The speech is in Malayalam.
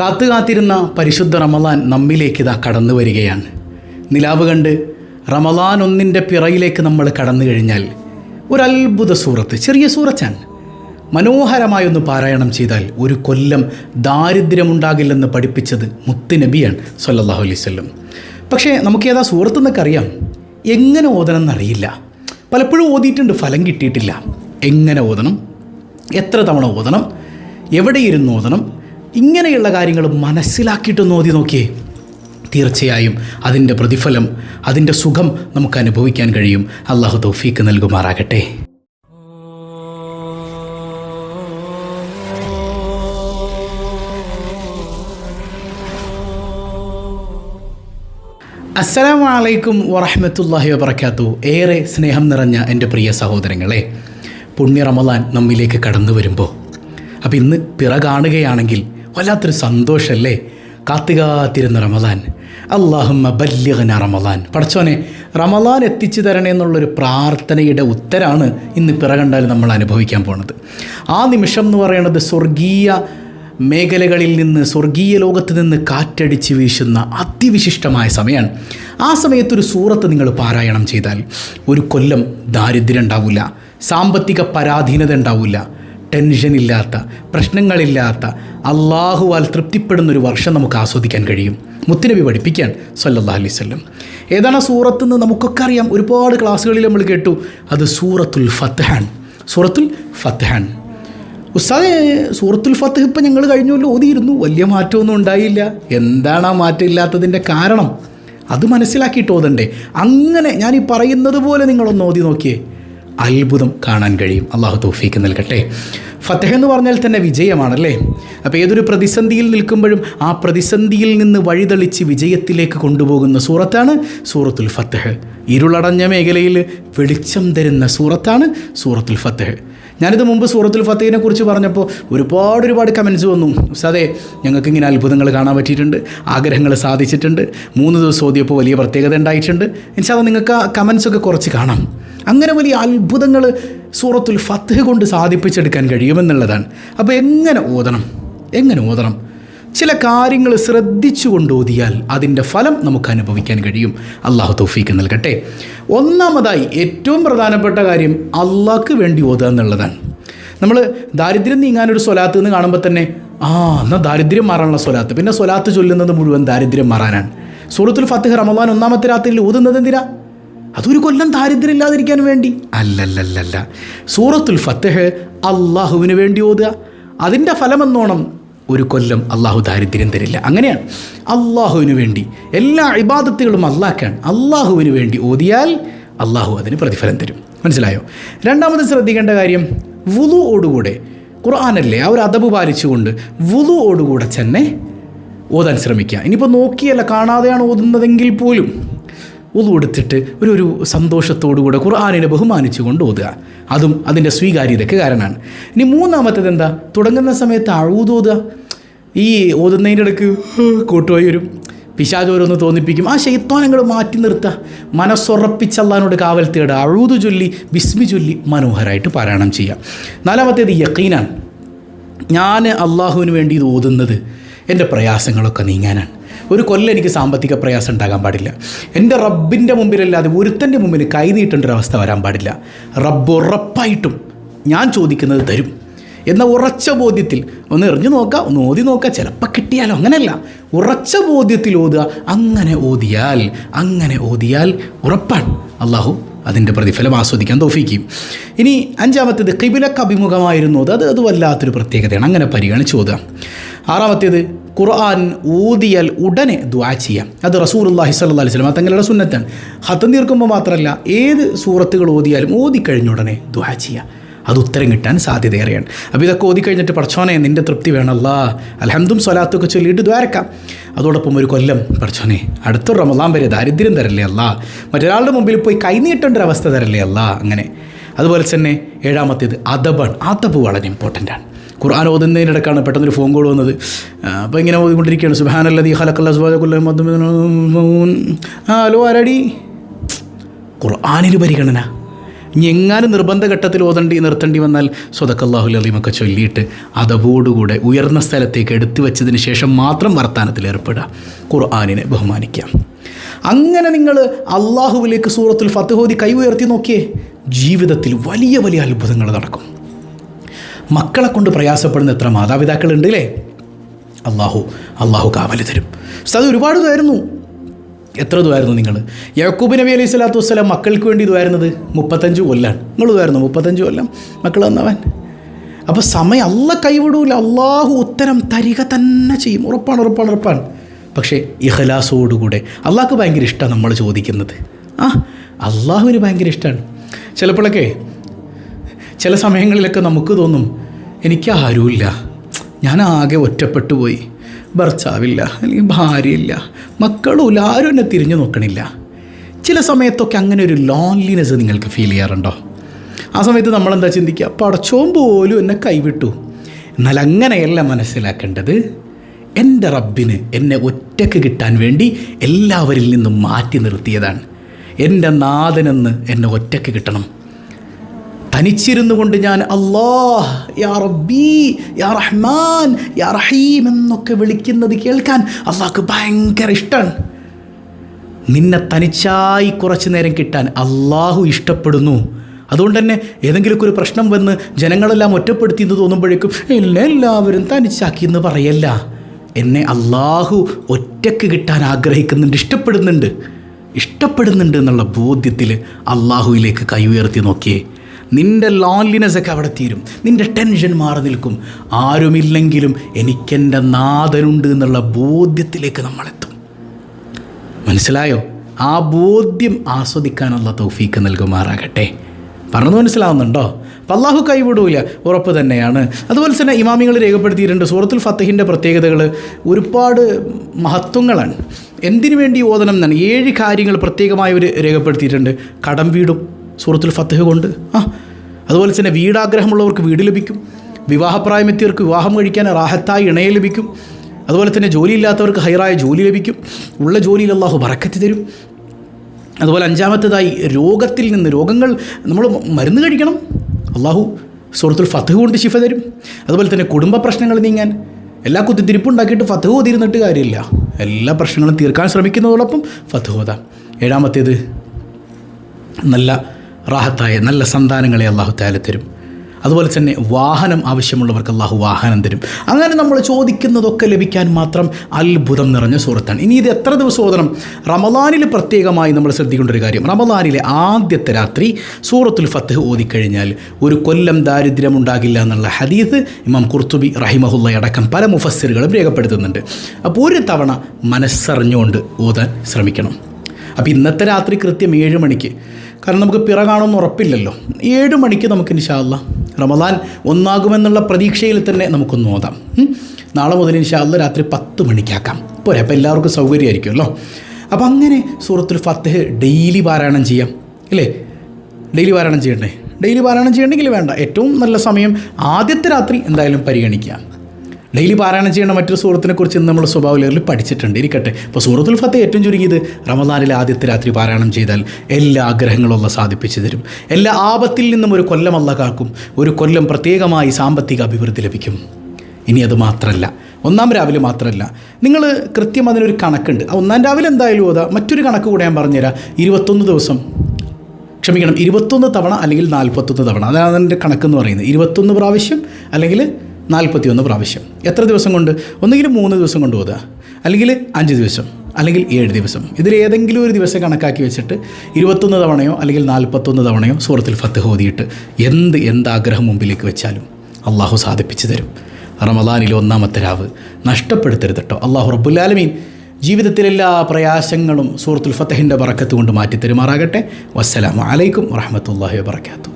കാത്തു കാത്തിരുന്ന പരിശുദ്ധ റമലാൻ നമ്മിലേക്ക് ഇതാ കടന്നു വരികയാണ്. നിലാവ് കണ്ട് റമലാൻ ഒന്നിന്റെ പിറയിലേക്ക് നമ്മൾ കടന്നു കഴിഞ്ഞാൽ ഒരു അത്ഭുത സൂറത്ത് ചെറിയ സൂറച്ചാണ് മനോഹരമായൊന്ന് പാരായണം ചെയ്താൽ ഒരു കൊല്ലം ദാരിദ്ര്യമുണ്ടാകില്ലെന്ന് പഠിപ്പിച്ചത് മുത്തുനബിയാണ് സല്ലാഹു അലൈഹി വസല്ലം. പക്ഷേ നമുക്ക് ഏതാ സൂറത്തെന്നൊക്കെ അറിയാം? എങ്ങനെ ഓതണം എന്നറിയില്ല. പലപ്പോഴും ഓതിയിട്ടുണ്ട് ഫലം കിട്ടിയിട്ടില്ല. എങ്ങനെ ഓതണം? എത്ര തവണ ഓതണം? എവിടെ ഇരുന്ന് ഓതണം? ഇങ്ങനെയുള്ള കാര്യങ്ങൾ മനസ്സിലാക്കിയിട്ട് ഓതി നോക്കിയേ. തീർച്ചയായും അതിന്റെ പ്രതിഫലം അതിന്റെ സുഖം നമുക്ക് അനുഭവിക്കാൻ കഴിയും. അള്ളാഹു തൗഫീക്ക് നൽകുമാറാകട്ടെ. അസ്സലാമു അലൈക്കും വറഹമത്തല്ലാഹി വബർക്കാത്തു ഏറെ സ്നേഹം നിറഞ്ഞ എന്റെ പ്രിയ സഹോദരങ്ങളെ പുണ്യ റമലാൻ നമ്മിലേക്ക് കടന്നു വരുമ്പോൾ. അപ്പോൾ ഇന്ന് പിറ കാണുകയാണെങ്കിൽ വല്ലാത്തൊരു സന്തോഷമല്ലേ കാത്തുകാത്തിരുന്ന റമദാൻ. അള്ളാഹുമ്മ ബല്യകന റമദാൻ. പടച്ചോനെ റമദാൻ എത്തിച്ചു തരണേ എന്നുള്ളൊരു പ്രാർത്ഥനയുടെ ഉത്തരാണ് ഇന്ന് പിറകണ്ടാൽ നമ്മൾ അനുഭവിക്കാൻ പോണത്. ആ നിമിഷം എന്ന് പറയുന്നത് സ്വർഗീയ മേഖലകളിൽ നിന്ന് സ്വർഗീയ ലോകത്ത് നിന്ന് കാറ്റടിച്ച് വീശുന്ന അതിവിശിഷ്ടമായ സമയമാണ്. ആ സമയത്തൊരു സൂറത്ത് നിങ്ങൾ പാരായണം ചെയ്താൽ ഒരു കൊല്ലം ദാരിദ്ര്യം ഉണ്ടാവില്ല സാമ്പത്തിക പരാധീനത ഉണ്ടാവില്ല ടെൻഷനില്ലാത്ത പ്രശ്നങ്ങളില്ലാത്ത അള്ളാഹുവാൽ തൃപ്തിപ്പെടുന്ന ഒരു വർഷം നമുക്ക് ആസ്വദിക്കാൻ കഴിയും. മുത്തുനബി പഠിപ്പിക്കാൻ സല്ലല്ലാഹു അലൈഹി ഏതാണ് ആ സൂറത്ത് എന്ന് നമുക്കൊക്കെ അറിയാം. ഒരുപാട് ക്ലാസ്സുകളിൽ നമ്മൾ കേട്ടു. അത് സൂറത്തുൽ ഫത്തഹാൻ സൂറത്തുൽ ഫത്തഹാൻ ഉസ്താദ് സൂറത്തുൽ ഫത്തഹ് ഇപ്പം ഞങ്ങൾ കഴിഞ്ഞല്ലോ ഓതിയിരുന്നു. വലിയ മാറ്റമൊന്നും ഉണ്ടായില്ല. എന്താണ് ആ മാറ്റം ഇല്ലാത്തതിന്റെ കാരണം? അത് മനസ്സിലാക്കിയിട്ട് ഓതണ്ടേ. അങ്ങനെ ഞാൻ ഈ പറയുന്നത് പോലെ നിങ്ങളൊന്ന് ഓതി നോക്കിയേ. അത്ഭുതം കാണാൻ കഴിയും. അള്ളാഹു തോഫീക്ക് നൽകട്ടെ. ഫത്തഹ് എന്ന് പറഞ്ഞാൽ തന്നെ വിജയമാണല്ലേ? അപ്പോൾ ഏതൊരു പ്രതിസന്ധിയിൽ നിൽക്കുമ്പോഴും ആ പ്രതിസന്ധിയിൽ നിന്ന് വഴിതെളിച്ച് വിജയത്തിലേക്ക് കൊണ്ടുപോകുന്ന സൂറത്താണ് സൂറത്തുൽ ഫത്തഹ്. ഇരുളടഞ്ഞ മേഖലയിൽ വെളിച്ചം തരുന്ന സൂറത്താണ് സൂറത്തുൽ ഫത്തഹ്. ഞാനിത് മുമ്പ് സൂറത്തുൽ ഫത്തേഹിനെ കുറിച്ച് പറഞ്ഞപ്പോൾ ഒരുപാട് ഒരുപാട് കമൻസ് വന്നു. സാറേ ഞങ്ങൾക്ക് ഇങ്ങനെ അത്ഭുതങ്ങൾ കാണാൻ പറ്റിയിട്ടുണ്ട് ആഗ്രഹങ്ങൾ സാധിച്ചിട്ടുണ്ട് മൂന്ന് ദിവസം ഓതിയപ്പോൾ വലിയ പ്രത്യേകത ഉണ്ടായിട്ടുണ്ട്. എന്നുവെച്ചാൽ നിങ്ങൾക്ക് ആ കമൻസൊക്കെ കുറച്ച് കാണാം. അങ്ങനെ വലിയ അത്ഭുതങ്ങൾ സൂറത്തുൽ ഫത്ത് കൊണ്ട് സാധിപ്പിച്ചെടുക്കാൻ കഴിയുമെന്നുള്ളതാണ്. അപ്പോൾ എങ്ങനെ ഓതണം? എങ്ങനെ ഓതണം? ചില കാര്യങ്ങൾ ശ്രദ്ധിച്ചുകൊണ്ട് ഓതിയാൽ അതിന്റെ ഫലം നമുക്ക് അനുഭവിക്കാൻ കഴിയും. അള്ളാഹു തൗഫീക്ക് നൽകട്ടെ. ഒന്നാമതായി ഏറ്റവും പ്രധാനപ്പെട്ട കാര്യം അള്ളാഹ്ക്ക് വേണ്ടി ഓതുക എന്നുള്ളതാണ്. നമ്മൾ ദാരിദ്ര്യം നീങ്ങാനൊരു സ്വലാത്ത് എന്ന് കാണുമ്പോൾ തന്നെ ആ എന്നാൽ ദാരിദ്ര്യം മാറാനുള്ള സ്വലാത്ത്. പിന്നെ സ്വലാത്ത് ചൊല്ലുന്നത് മുഴുവൻ ദാരിദ്ര്യം മാറാനാണ്. സൂറത്തുൽ ഫത്തിഹ് റമദാൻ ഒന്നാമത്തെ രാത്രിയിൽ ഊതുന്നത് എന്തിനാ? അതൊരു കൊല്ലം ദാരിദ്ര്യം ഇല്ലാതിരിക്കാൻ വേണ്ടി. അല്ലല്ലല്ലല്ല. സൂറത്തുൽ ഫത്തഹ് അള്ളാഹുവിന് വേണ്ടി ഓതുക. അതിന്റെ ഫലമെന്നോണം ഒരു കൊല്ലം അള്ളാഹു ദാരിദ്ര്യം തരില്ല. അങ്ങനെയാണ്. അള്ളാഹുവിന് വേണ്ടി. എല്ലാ ഇബാദത്തുകളും അള്ളാഹ്ക്കാണ് അള്ളാഹുവിന് വേണ്ടി ഓതിയാൽ അള്ളാഹു അതിന് പ്രതിഫലം തരും. മനസ്സിലായോ? രണ്ടാമത് ശ്രദ്ധിക്കേണ്ട കാര്യം വുതുവോടുകൂടെ ഖുർആാനല്ലേ ആ ഒരു അതബ് പാലിച്ചുകൊണ്ട് വുതുവോടുകൂടെ തന്നെ ഓതാൻ ശ്രമിക്കുക. ഇനിയിപ്പോൾ നോക്കിയല്ല കാണാതെയാണ് ഓതുന്നതെങ്കിൽ പോലും ഒതു എടുത്തിട്ട് ഒരു ഒരു സന്തോഷത്തോടുകൂടെ ഖുർആാനിനെ ബഹുമാനിച്ചുകൊണ്ട് ഓതുക. അതും അതിന്റെ സ്വീകാര്യതയ്ക്ക് കാരണമാണ്. ഇനി മൂന്നാമത്തേത് എന്താ? തുടങ്ങുന്ന സമയത്ത് അഴുതോതുക ഈ ഓതുന്നതിന്റെ ഇടയ്ക്ക് കൂട്ടുപോയി വരും. പിശാചോരൊന്ന് തോന്നിപ്പിക്കും. ആ ശൈത്വാനങ്ങൾ മാറ്റി നിർത്തുക മനസ്സുറപ്പിച്ചല്ലാനോട് കാവൽ തേടുക. അഴുതു ചൊല്ലി ബിസ്മി ചൊല്ലി മനോഹരമായിട്ട് പാരായണം ചെയ്യുക. നാലാമത്തേത് യക്കീനാണ് ഞാൻ അള്ളാഹുവിന് വേണ്ടി ഇത് ഓതുന്നത് എന്റെ പ്രയാസങ്ങളൊക്കെ നീങ്ങാനാണ്. ഒരു കൊല്ലം എനിക്ക് സാമ്പത്തിക പ്രയാസം ഉണ്ടാകാൻ പാടില്ല. എന്റെ റബ്ബിന്റെ മുമ്പിലല്ലാതെ ഒരുത്തന്റെ മുമ്പിൽ കൈനീട്ടേണ്ട ഒരു അവസ്ഥ വരാൻ പാടില്ല. റബ്ബ് ഉറപ്പായിട്ടും ഞാൻ ചോദിക്കുന്നത് തരും. എന്ന ഉറച്ച ബോധ്യത്തിൽ ഒന്ന് എറിഞ്ഞു നോക്കുക ഒന്ന് ഓതി നോക്കുക. ചിലപ്പോൾ കിട്ടിയാലോ? അങ്ങനെയല്ല ഉറച്ച ബോധ്യത്തിൽ ഓതുക. അങ്ങനെ ഓതിയാൽ അങ്ങനെ ഓതിയാൽ ഉറപ്പാണ്. അള്ളാഹു അതിന്റെ പ്രതിഫലം ആസ്വദിക്കാൻ തോഫിക്കും. ഇനി അഞ്ചാമത്തേത് കിബിലക്ക് അഭിമുഖമായിരുന്നു അത് അത് വല്ലാത്തൊരു പ്രത്യേകതയാണ്. അങ്ങനെ പരിഗണിച്ച് ഓതുക. ആറാമത്തേത് ഖുർആൻ ഊതിയാൽ ഉടനെ ദ്വാ ചെയ്യാം. അത് റസൂൽ അള്ളാഹി സല്ലാ അലൈഹി സ്വലം തങ്ങളുടെ സുന്നത്താണ്. ഹത്തം തീർക്കുമ്പോൾ മാത്രമല്ല ഏത് സൂറത്തുകൾ ഓതിയാലും ഓതിക്കഴിഞ്ഞ ഉടനെ ദ്വാ ചെയ്യാം. അത് ഉത്തരം കിട്ടാൻ സാധ്യതയേറെയാണ്. അപ്പോൾ ഇതൊക്കെ ഓതിക്കഴിഞ്ഞിട്ട് പടച്ചോനെ നിന്റെ തൃപ്തി വേണമല്ലാ അലഹന്തും സ്വലാത്തൊക്കെ ചൊല്ലിയിട്ട് ദ്വാരക്കാം അതോടൊപ്പം ഒരു കൊല്ലം പടച്ചോനെ അടുത്തൊരു റമദാൻ വരെ ദാരിദ്ര്യം തരല്ലേ അല്ല. മറ്റൊരാളുടെ മുമ്പിൽ പോയി കൈനീട്ടേണ്ട ഒരു അവസ്ഥ തരല്ലേ അല്ല. അങ്ങനെ. അതുപോലെ തന്നെ ഏഴാമത്തേത് അതബാണ് അതബ് വളരെ ഇമ്പോർട്ടന്റ് ആണ്. ഖുർആൻ ഓതുന്നതിനിടക്കാണ് പെട്ടെന്നൊരു ഫോൺ കോൾ വന്നത്. അപ്പോൾ ഇങ്ങനെ ഓതിക്കൊണ്ടിരിക്കുകയാണ്. സുബാനല്ലതി ഹലക്കല്ല ആ ഹലോ ആരാടി? ഖുർആാനിൽ പരിഗണന. എങ്ങാനും നിർബന്ധ ഘട്ടത്തിൽ ഓതണ്ടി നിർത്തേണ്ടി വന്നാൽ സ്വതക്കല്ലാഹുൽ അലീമൊക്കെ ചൊല്ലിയിട്ട് അതവോടുകൂടെ ഉയർന്ന സ്ഥലത്തേക്ക് എടുത്തു വെച്ചതിന് ശേഷം മാത്രം വർത്താനത്തിൽ ഏർപ്പെടുക. ഖുർആാനിനെ ബഹുമാനിക്കാം. അങ്ങനെ നിങ്ങൾ അള്ളാഹുവിലേക്ക് സൂറത്തുൽ ഫത്തുഹോദി കൈ ഉയർത്തി നോക്കിയേ ജീവിതത്തിൽ വലിയ വലിയ അത്ഭുതങ്ങൾ നടക്കും. മക്കളെ കൊണ്ട് പ്രയാസപ്പെടുന്ന എത്ര മാതാപിതാക്കളുണ്ട് അല്ലേ അള്ളാഹു അള്ളാഹു കാവൽ തരും. അത് ഒരുപാട് ഇതായിരുന്നു. എത്ര ഇതുമായിരുന്നു നിങ്ങൾ? യാക്കൂബ് നബി അലൈഹി സ്വലാത്തു വസ്സലാം മക്കൾക്ക് വേണ്ടി ഇതുമായിരുന്നത് മുപ്പത്തഞ്ച് കൊല്ലാണ്. നിങ്ങൾ ഇതായിരുന്നു മുപ്പത്തഞ്ച് കൊല്ലം മക്കൾ തന്നവൻ അപ്പോൾ സമയം അല്ല കൈവിടൂല. അള്ളാഹു ഉത്തരം തരിക തന്നെ ചെയ്യും. ഉറപ്പാണ് ഉറപ്പാണ് ഉറപ്പാണ്. പക്ഷേ ഇഹലാസോടുകൂടെ അള്ളാഹ്ക്ക് ഭയങ്കര ഇഷ്ടമാണ് നമ്മൾ ചോദിക്കുന്നത്. ആ അള്ളാഹുവിന് ഭയങ്കര ഇഷ്ടമാണ് ചിലപ്പോഴൊക്കെ ചില സമയങ്ങളിലൊക്കെ നമുക്ക് തോന്നും എനിക്ക് ആരുമില്ല ഞാൻ ആകെ ഒറ്റപ്പെട്ടു പോയി ഭർത്താവില്ല അല്ലെങ്കിൽ ഭാര്യയില്ല മക്കളുമില്ല ആരും എന്നെ തിരിഞ്ഞു നോക്കണില്ല. ചില സമയത്തൊക്കെ അങ്ങനെ ഒരു ലോൺലിനെസ് നിങ്ങൾക്ക് ഫീൽ ചെയ്യാറുണ്ടോ? ആ സമയത്ത് നമ്മളെന്താ ചിന്തിക്കുക? പടച്ചോൻ പോലും എന്നെ കൈവിട്ടു. എന്നാൽ അങ്ങനെയല്ല മനസ്സിലാക്കേണ്ടത്. എന്റെ റബ്ബിന് എന്നെ ഒറ്റയ്ക്ക് കിട്ടാൻ വേണ്ടി എല്ലാവരിൽ നിന്നും മാറ്റി നിർത്തിയതാണ്. എന്റെ നാഥനെന്ന് എന്നെ ഒറ്റയ്ക്ക് കിട്ടണം. തനിച്ചിരുന്നു കൊണ്ട് ഞാൻ അള്ളാഹ് യാ റബ്ബി യാ റഹ്മാൻ യാ റഹീം എന്നൊക്കെ വിളിക്കുന്നത് കേൾക്കാൻ അള്ളാഹ്ക്ക് ഭയങ്കര ഇഷ്ടമാണ് നിന്നെ തനിച്ചായി കുറച്ച് നേരം കിട്ടാൻ അള്ളാഹു ഇഷ്ടപ്പെടുന്നു. അതുകൊണ്ട് തന്നെ ഏതെങ്കിലുമൊക്കെ ഒരു പ്രശ്നം വന്ന് ജനങ്ങളെല്ലാം ഒറ്റപ്പെടുത്തി എന്ന് തോന്നുമ്പോഴേക്കും എന്നെ എല്ലാവരും തനിച്ചാക്കി എന്ന് പറയല്ല. എന്നെ അള്ളാഹു ഒറ്റയ്ക്ക് കിട്ടാൻ ആഗ്രഹിക്കുന്നുണ്ട് ഇഷ്ടപ്പെടുന്നുണ്ട്. ഇഷ്ടപ്പെടുന്നുണ്ട് എന്നുള്ള ബോധ്യത്തിൽ അള്ളാഹുവിലേക്ക് കൈ ഉയർത്തി നോക്കിയേ. നിന്റെ ലോൺലിനെസ് ഒക്കെ അവിടെ തീരും. നിന്റെ ടെൻഷൻ മാറി നിൽക്കും. ആരുമില്ലെങ്കിലും എനിക്കെന്റെ നാഥനുണ്ട് എന്നുള്ള ബോധ്യത്തിലേക്ക് നമ്മളെത്തും. മനസ്സിലായോ? ആ ബോധ്യം ആസ്വദിക്കാനുള്ള തൗഫീക്ക് നൽകുമാറാകട്ടെ. പറഞ്ഞത് മനസ്സിലാവുന്നുണ്ടോ? അപ്പം അള്ളാഹു കൈവിടൂല. ഉറപ്പ് തന്നെയാണ്. അതുപോലെ തന്നെ ഇമാമികൾ രേഖപ്പെടുത്തിയിട്ടുണ്ട്. സൂറത്തുൽ ഫത്തഹിന്റെ പ്രത്യേകതകൾ ഒരുപാട് മഹത്വങ്ങളാണ്. എന്തിനു വേണ്ടി ഓതനം എന്നാണ്? ഏഴ് കാര്യങ്ങൾ പ്രത്യേകമായി അവർ രേഖപ്പെടുത്തിയിട്ടുണ്ട്. കടം വീടും സൂറത്തുൽ ഫത്തഹ് കൊണ്ട്. ആ അതുപോലെ തന്നെ വീടാഗ്രഹമുള്ളവർക്ക് വീട് ലഭിക്കും. വിവാഹപ്രായമെത്തിയവർക്ക് വിവാഹം കഴിക്കാൻ റാഹത്തായി ഇണയെ ലഭിക്കും. അതുപോലെ തന്നെ ജോലിയില്ലാത്തവർക്ക് ഹൈറായ ജോലി ലഭിക്കും. ഉള്ള ജോലിയിൽ അള്ളാഹു ബറക്കത്ത് തരും. അതുപോലെ അഞ്ചാമത്തേതായി രോഗത്തിൽ നിന്ന് രോഗങ്ങൾ നമ്മൾ മരുന്ന് കഴിക്കണം. അള്ളാഹു സുഹൃത്തുൽ ഫത്തഹ കൊണ്ട് ശിഫ തരും. അതുപോലെ തന്നെ കുടുംബ പ്രശ്നങ്ങൾ നീങ്ങാൻ. എല്ലാ കുത്തിത്തിരിപ്പുണ്ടാക്കിയിട്ട് ഫത്തഹ് ഓതിരുന്നിട്ട് കാര്യമില്ല. എല്ലാ പ്രശ്നങ്ങളും തീർക്കാൻ ശ്രമിക്കുന്നതോടൊപ്പം ഫത്തഹ് ഓതാം. ഏഴാമത്തേത് നല്ല റാഹത്തായ നല്ല സന്താനങ്ങളെ അള്ളാഹു താല തരും. അതുപോലെ തന്നെ വാഹനം ആവശ്യമുള്ളവർക്ക് അള്ളാഹു വാഹനം തരും. അങ്ങനെ നമ്മൾ ചോദിക്കുന്നതൊക്കെ ലഭിക്കാൻ മാത്രം അത്ഭുതം നിറഞ്ഞ സുഹൃത്താണ് ഇനി ഇത് എത്ര ദിവസം ഓതണം? റമദാനിൽ പ്രത്യേകമായി നമ്മൾ ശ്രദ്ധിക്കേണ്ട ഒരു കാര്യം. റമദാനിലെ ആദ്യത്തെ രാത്രി സൂറത്തുൽ ഫത്തഹ് ഓതിക്കഴിഞ്ഞാൽ ഒരു കൊല്ലം ദാരിദ്ര്യം ഉണ്ടാകില്ല എന്നുള്ള ഹദീസ് ഇമാം കുർത്തുബി റഹിമഹുല്ല അടക്കം പല മുഫസ്സിറുകളും രേഖപ്പെടുത്തുന്നുണ്ട്. അപ്പോൾ ഒരു തവണ മനസ്സറിഞ്ഞുകൊണ്ട് ഓതാൻ ശ്രമിക്കണം. അപ്പോൾ ഇന്നത്തെ രാത്രി കൃത്യം ഏഴ് മണിക്ക് കാരണം നമുക്ക് പിറ കാണുമെന്ന് ഉറപ്പില്ലല്ലോ. ഏഴ് മണിക്ക് നമുക്ക് ഇൻഷാല്ല റമദാൻ ഒന്നാകുമെന്നുള്ള പ്രതീക്ഷയിൽ തന്നെ നമുക്കൊന്ന് ഓതാം. നാളെ മുതൽ ഇൻഷാല്ല രാത്രി പത്ത് മണിക്കാക്കാം. പോരെ അപ്പോൾ എല്ലാവർക്കും സൗകര്യമായിരിക്കുമല്ലോ അപ്പോൾ അങ്ങനെ സൂറത്തുൽ ഫത്തഹ് ഡെയിലി പാരായണം ചെയ്യാം. അല്ലേ ഡെയിലി പാരായണം ചെയ്യണ്ടേ? ഡെയിലി പാരായണം ചെയ്യണമെങ്കിൽ വേണ്ട. ഏറ്റവും നല്ല സമയം ആദ്യത്തെ രാത്രി എന്തായാലും പരിഗണിക്കാം. ഡെയിലി പാരായണം ചെയ്യുന്ന മറ്റൊരു സുഹൃത്തിനെ കുറിച്ച് ഇന്ന് നമ്മൾ സ്വഭാവ ലെവലിൽ പഠിച്ചിട്ടുണ്ട്. ഇരിക്കട്ടെ. ഇപ്പോൾ സൂറത്തുൽ ഫത്ത് ഏറ്റവും ചുരുങ്ങിയത് റമദാനിലെ ആദ്യത്തെ രാത്രി പാരായണം ചെയ്താൽ എല്ലാ ആഗ്രഹങ്ങളും അല്ല സാധിപ്പിച്ചു തരും. എല്ലാ ആപത്തിൽ നിന്നും ഒരു കൊല്ലം അല്ല കാക്കും. ഒരു കൊല്ലം പ്രത്യേകമായി സാമ്പത്തിക അഭിവൃദ്ധി ലഭിക്കും. ഇനി അത് മാത്രമല്ല ഒന്നാം രാവിലെ മാത്രമല്ല നിങ്ങൾ കൃത്യം അതിനൊരു കണക്കുണ്ട്. ആ ഒന്നാം രാവിലെ എന്തായാലും ഓതാ. മറ്റൊരു കണക്ക് കൂടെ ഞാൻ പറഞ്ഞുതരാം. ഇരുപത്തൊന്ന് ദിവസം. ക്ഷമിക്കണം. ഇരുപത്തൊന്ന് തവണ അല്ലെങ്കിൽ നാൽപ്പത്തൊന്ന് തവണ. അതാണ് അതിന്റെ കണക്കെന്ന് പറയുന്നത്. ഇരുപത്തൊന്ന് പ്രാവശ്യം അല്ലെങ്കിൽ നാൽപ്പത്തിയൊന്ന് പ്രാവശ്യം. എത്ര ദിവസം കൊണ്ട്? ഒന്നുകിൽ മൂന്ന് ദിവസം കൊണ്ട് ഓതുക. അല്ലെങ്കിൽ അഞ്ച് ദിവസം. അല്ലെങ്കിൽ ഏഴ് ദിവസം. ഇതിലേതെങ്കിലും ഒരു ദിവസം കണക്കാക്കി വെച്ചിട്ട് ഇരുപത്തൊന്ന് തവണയോ അല്ലെങ്കിൽ നാൽപ്പത്തൊന്ന് തവണയോ സൂറത്തിൽ ഫത്ത് ഓതിയിട്ട് എന്ത് എന്താഗ്രഹം മുമ്പിലേക്ക് വെച്ചാലും അള്ളാഹു സാധിപ്പിച്ചു തരും. റമദാനിലെ ഒന്നാമത്തെ രാവ്. നഷ്ടപ്പെടുത്തരുത് കേട്ടോ അള്ളാഹു റബ്ബുല്ലാലമീൻ ജീവിതത്തിലെല്ലാ പ്രയാസങ്ങളും സൂറത്തുൽ ഫത്തഹിന്റെ പറക്കത്ത് കൊണ്ട് മാറ്റി തരുമാറാകട്ടെ വസ്സലാം അലൈക്കും വറഹമത്തല്ലാഹി വാബർക്കാത്തു